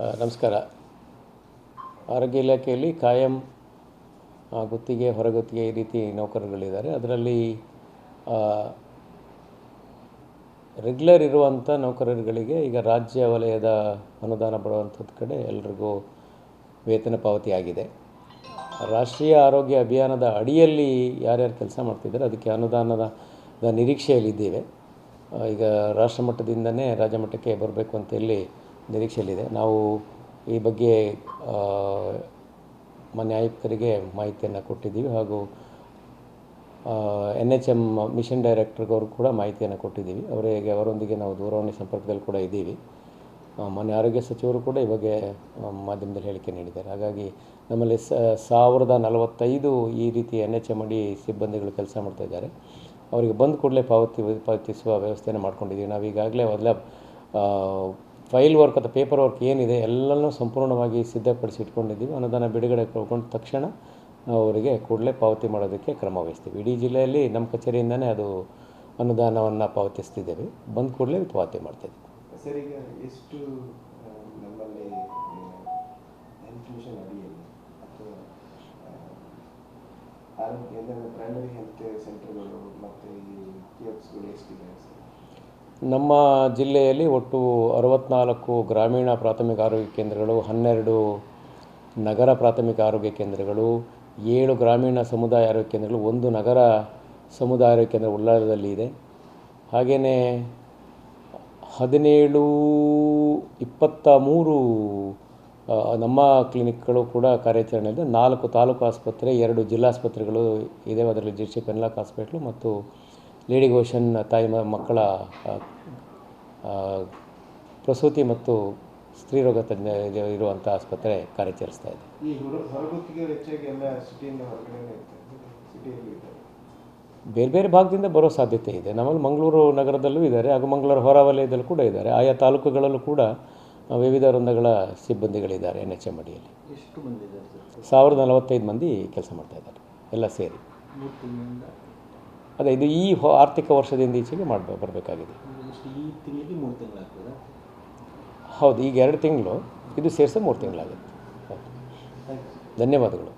ನಮಸ್ಕಾರ. ಆರೋಗ್ಯ ಇಲಾಖೆಯಲ್ಲಿ ಕಾಯಂ ಗುತ್ತಿಗೆ, ಹೊರಗುತ್ತಿಗೆ ಈ ರೀತಿ ನೌಕರರುಗಳಿದ್ದಾರೆ. ಅದರಲ್ಲಿ ರೆಗ್ಯುಲರ್ ಇರುವಂಥ ನೌಕರರುಗಳಿಗೆ ಈಗ ರಾಜ್ಯ ವಲಯದ ಅನುದಾನ ಬರುವಂಥದ್ದು ಕಡೆ ಎಲ್ರಿಗೂ ವೇತನ ಪಾವತಿ ಆಗಿದೆ. ರಾಷ್ಟ್ರೀಯ ಆರೋಗ್ಯ ಅಭಿಯಾನದ ಅಡಿಯಲ್ಲಿ ಯಾರ್ಯಾರು ಕೆಲಸ ಮಾಡ್ತಿದ್ದಾರೆ, ಅದಕ್ಕೆ ಅನುದಾನದ ನಿರೀಕ್ಷೆಯಲ್ಲಿದ್ದೇವೆ. ಈಗ ರಾಷ್ಟ್ರ ಮಟ್ಟದಿಂದನೇ ರಾಜ್ಯ ಮಟ್ಟಕ್ಕೆ ಬರಬೇಕು ಅಂತ ಹೇಳಿ ನಿರೀಕ್ಷೆಯಲ್ಲಿದೆ. ನಾವು ಈ ಬಗ್ಗೆ ಮಾನ್ಯ ಆಯುಕ್ತರಿಗೆ ಮಾಹಿತಿಯನ್ನು ಕೊಟ್ಟಿದ್ದೀವಿ ಹಾಗೂ ಎನ್ ಎಚ್ ಎಂ ಮಿಷನ್ ಡೈರೆಕ್ಟರ್ಗೆ ಅವರು ಕೂಡ ಮಾಹಿತಿಯನ್ನು ಕೊಟ್ಟಿದ್ದೀವಿ. ಅವರಿಗೆ, ಅವರೊಂದಿಗೆ ನಾವು ದೂರವಾಣಿ ಸಂಪರ್ಕದಲ್ಲಿ ಕೂಡ ಇದ್ದೀವಿ. ಮಾನ್ಯ ಆರೋಗ್ಯ ಸಚಿವರು ಕೂಡ ಈ ಬಗ್ಗೆ ಮಾಧ್ಯಮದಲ್ಲಿ ಹೇಳಿಕೆ ನೀಡಿದ್ದಾರೆ. ಹಾಗಾಗಿ ನಮ್ಮಲ್ಲಿ ಸಾವಿರದ ನಲವತ್ತೈದು ಈ ರೀತಿ ಎನ್ ಎಚ್ ಎಂ ಅಡಿ ಸಿಬ್ಬಂದಿಗಳು ಕೆಲಸ ಮಾಡ್ತಾ ಇದ್ದಾರೆ. ಅವರಿಗೆ ಬಂದ ಕೂಡಲೇ ಪಾವತಿ, ಪಾವತಿಸುವ ವ್ಯವಸ್ಥೆಯನ್ನು ಮಾಡ್ಕೊಂಡಿದ್ದೀವಿ. ನಾವು ಈಗಾಗಲೇ ಮೊದಲ ಫೈಲ್ ವರ್ಕ್ ಅಥವಾ ಪೇಪರ್ ವರ್ಕ್ ಏನಿದೆ ಎಲ್ಲನೂ ಸಂಪೂರ್ಣವಾಗಿ ಸಿದ್ಧಪಡಿಸಿ ಇಟ್ಕೊಂಡಿದ್ದೀವಿ. ಅನುದಾನ ಬಿಡುಗಡೆ ಕಳ್ಕೊಂಡು ತಕ್ಷಣ ಅವರಿಗೆ ಕೂಡಲೇ ಪಾವತಿ ಮಾಡೋದಕ್ಕೆ ಕ್ರಮ ವಹಿಸ್ತೀವಿ. ಇಡೀ ಜಿಲ್ಲೆಯಲ್ಲಿ ನಮ್ಮ ಕಚೇರಿಯಿಂದನೇ ಅದು ಅನುದಾನವನ್ನು ಪಾವತಿಸ್ತಿದ್ದೇವೆ. ಬಂದ ಕೂಡಲೇ ಪಾವತಿ ಮಾಡ್ತೀವಿ ಸರ್, ಈಗ ನಮ್ಮಲ್ಲಿ ಆರೋಗ್ಯ ಪ್ರೈಮರಿ ಹೆಲ್ತ್ ಸೆಂಟರ್ಗಳು ಮತ್ತು ಈ ಎಷ್ಟಿದೆ ಸರ್? ನಮ್ಮ ಜಿಲ್ಲೆಯಲ್ಲಿ ಒಟ್ಟು ಅರವತ್ನಾಲ್ಕು ಗ್ರಾಮೀಣ ಪ್ರಾಥಮಿಕ ಆರೋಗ್ಯ ಕೇಂದ್ರಗಳು, ಹನ್ನೆರಡು ನಗರ ಪ್ರಾಥಮಿಕ ಆರೋಗ್ಯ ಕೇಂದ್ರಗಳು, ಏಳು ಗ್ರಾಮೀಣ ಸಮುದಾಯ ಆರೋಗ್ಯ ಕೇಂದ್ರಗಳು, ಒಂದು ನಗರ ಸಮುದಾಯ ಆರೋಗ್ಯ ಕೇಂದ್ರ ಉಳ್ಳಾಲದಲ್ಲಿ ಇದೆ. ಹಾಗೆಯೇ ಹದಿನೇಳು, ಇಪ್ಪತ್ತ ಮೂರು ನಮ್ಮ ಕ್ಲಿನಿಕ್ಗಳು ಕೂಡ ಕಾರ್ಯಾಚರಣೆಯಲ್ಲಿದೆ ನಾಲ್ಕು ತಾಲೂಕು ಆಸ್ಪತ್ರೆ, ಎರಡು ಜಿಲ್ಲಾಸ್ಪತ್ರೆಗಳು ಇದೆ ಅದರಲ್ಲಿ ಜಿ ಸಿ ಪೆನ್ಲಾಕ್ ಹಾಸ್ಪಿಟ್ಲು ಮತ್ತು ಲೇಡಿ ಗೋಷನ್ ತಾಯಿ ಮಕ್ಕಳ ಪ್ರಸೂತಿ ಮತ್ತು ಸ್ತ್ರೀರೋಗ ತಜ್ಞ ಇರುವಂಥ ಆಸ್ಪತ್ರೆ ಕಾರ್ಯಾಚರಿಸ್ತಾ ಇದೆ. ಬೇರೆ ಬೇರೆ ಭಾಗದಿಂದ ಬರೋ ಸಾಧ್ಯತೆ ಇದೆ. ನಮ್ಮಲ್ಲಿ ಮಂಗಳೂರು ನಗರದಲ್ಲೂ ಇದ್ದಾರೆ ಹಾಗೂ ಮಂಗಳೂರು ಹೊರವಲಯದಲ್ಲೂ ಕೂಡ ಇದ್ದಾರೆ. ಆಯಾ ತಾಲೂಕುಗಳಲ್ಲೂ ಕೂಡ ವಿವಿಧ ವೃಂದಗಳ ಸಿಬ್ಬಂದಿಗಳಿದ್ದಾರೆ ಎನ್ ಎಚ್ ಎಂ ಅಡಿಯಲ್ಲಿ ಸಾವಿರದ ನಲವತ್ತೈದು ಮಂದಿ ಕೆಲಸ ಮಾಡ್ತಾ ಇದ್ದಾರೆ ಎಲ್ಲ ಸೇರಿ. ಅದೇ ಇದು ಈ ಹೊ- ಆರ್ಥಿಕ ವರ್ಷದಿಂದ ಈಚೆಗೆ ಮಾಡಬೇಕು ಬರಬೇಕಾಗಿದೆ. ಹೌದು ಈಗ ಎರಡು ತಿಂಗಳು ಇದು ಸೇರಿಸಿ ಮೂರು ತಿಂಗಳಾಗುತ್ತೆ. ಧನ್ಯವಾದಗಳು.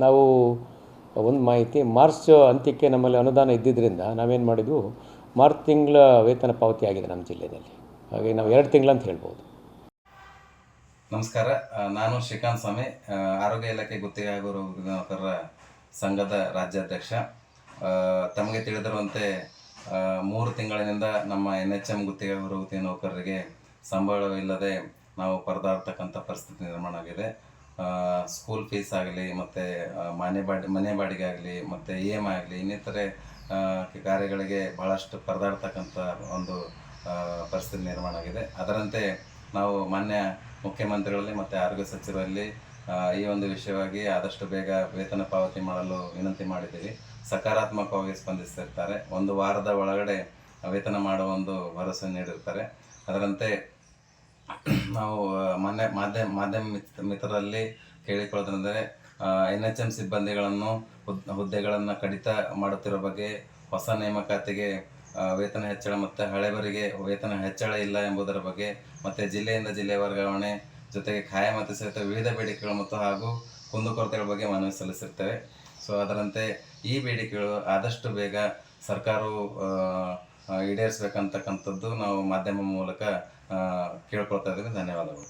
ನಾವು ಒಂದು ಮಾಹಿತಿ ಮಾರ್ಚ್ ಅಂತ್ಯಕ್ಕೆ ನಮ್ಮಲ್ಲಿ ಅನುದಾನ ಇದ್ದಿದ್ದರಿಂದ ನಾವೇನು ಮಾಡಿದ್ವು ಮಾರ್ಚ್ ತಿಂಗಳ ವೇತನ ಪಾವತಿ ಆಗಿದೆ ನಮ್ಮ ಜಿಲ್ಲೆಯಲ್ಲಿ. ಹಾಗೆ ನಾವು ಎರಡು ತಿಂಗಳು ಅಂತ ಹೇಳ್ಬೋದು. ನಮಸ್ಕಾರ ನಾನು ಶ್ರೀಕಾಂತ್ ಸ್ವಾಮಿ ಆರೋಗ್ಯ ಇಲಾಖೆ ಗುತ್ತಿಗೆ ಹಾಗೂ ನೌಕರರ ಸಂಘದ ರಾಜ್ಯಾಧ್ಯಕ್ಷ. ತಮಗೆ ತಿಳಿದಿರುವಂತೆ ಮೂರು ತಿಂಗಳಿನಿಂದ ನಮ್ಮ ಎನ್ ಎಚ್ ಎಂ ಗುತ್ತಿಗೆ ಹಾಗೂ ಗುತ್ತಿಗೆ ನೌಕರರಿಗೆ ಸಂಬಳವಿಲ್ಲದೆ ನಾವು ಪರದಾಡ್ತಕ್ಕಂಥ ಪರಿಸ್ಥಿತಿ ನಿರ್ಮಾಣ ಆಗಿದೆ. ಸ್ಕೂಲ್ ಫೀಸ್ ಆಗಲಿ, ಮತ್ತು ಮನೆ ಬಾಡಿ, ಮನೆ ಬಾಡಿಗೆ ಆಗಲಿ, ಮತ್ತು ಇ ಎಂ ಆಗಲಿ, ಇನ್ನಿತರೆ ಕಾರ್ಯಗಳಿಗೆ ಭಾಳಷ್ಟು ಪರದಾಡ್ತಕ್ಕಂಥ ಒಂದು ಪರಿಸ್ಥಿತಿ ನಿರ್ಮಾಣ ಆಗಿದೆ. ಅದರಂತೆ ನಾವು ಮಾನ್ಯ ಮುಖ್ಯಮಂತ್ರಿಗಳಲ್ಲಿ ಮತ್ತು ಆರೋಗ್ಯ ಸಚಿವರಲ್ಲಿ ಈ ಒಂದು ವಿಷಯವಾಗಿ ಆದಷ್ಟು ಬೇಗ ವೇತನ ಪಾವತಿ ಮಾಡಲು ವಿನಂತಿ ಮಾಡಿದ್ದೀವಿ. ಸಕಾರಾತ್ಮಕವಾಗಿ ಸ್ಪಂದಿಸ್ತಿರ್ತಾರೆ. ಒಂದು ವಾರದ ಒಳಗಡೆ ವೇತನ ಮಾಡುವ ಒಂದು ಭರವಸೆ ನೀಡಿರ್ತಾರೆ. ಅದರಂತೆ ನಾವು ಮೊನ್ನೆ ಮಾಧ್ಯಮ ಮಾಧ್ಯಮ ಮಿತ್- ಮಿತ್ರರಲ್ಲಿ ಕೇಳಿಕೊಳ್ಳೋದಂದರೆ ಎನ್ ಎಚ್ ಎಂ ಸಿಬ್ಬಂದಿಗಳನ್ನು ಹುದ್ದೆಗಳನ್ನು ಕಡಿತ ಮಾಡುತ್ತಿರುವ ಬಗ್ಗೆ ಹೊಸ ನೇಮಕಾತಿಗೆ ವೇತನ ಹೆಚ್ಚಳ ಮತ್ತು ಹಳೆಬರಿಗೆ ವೇತನ ಹೆಚ್ಚಳ ಇಲ್ಲ ಎಂಬುದರ ಬಗ್ಗೆ ಮತ್ತು ಜಿಲ್ಲೆಯಿಂದ ಜಿಲ್ಲೆ ವರ್ಗಾವಣೆ ಜೊತೆಗೆ ಖಾಯಂ ಮತ್ತು ಸಹಿತ ವಿವಿಧ ಬೇಡಿಕೆಗಳು ಮತ್ತು ಹಾಗೂ ಕುಂದುಕೊರತೆಗಳ ಬಗ್ಗೆ ಮನವಿ ಸಲ್ಲಿಸಿರ್ತೇವೆ. ಸೊ ಅದರಂತೆ ಈ ಬೇಡಿಕೆಗಳು ಆದಷ್ಟು ಬೇಗ ಸರ್ಕಾರವು ಈಡೇರಿಸಬೇಕಂತಕ್ಕಂಥದ್ದು ನಾವು ಮಾಧ್ಯಮ ಮೂಲಕ ಕೇಳ್ಕೊಳ್ತಾ ಇದ್ದೀವಿ. ಧನ್ಯವಾದಗಳು.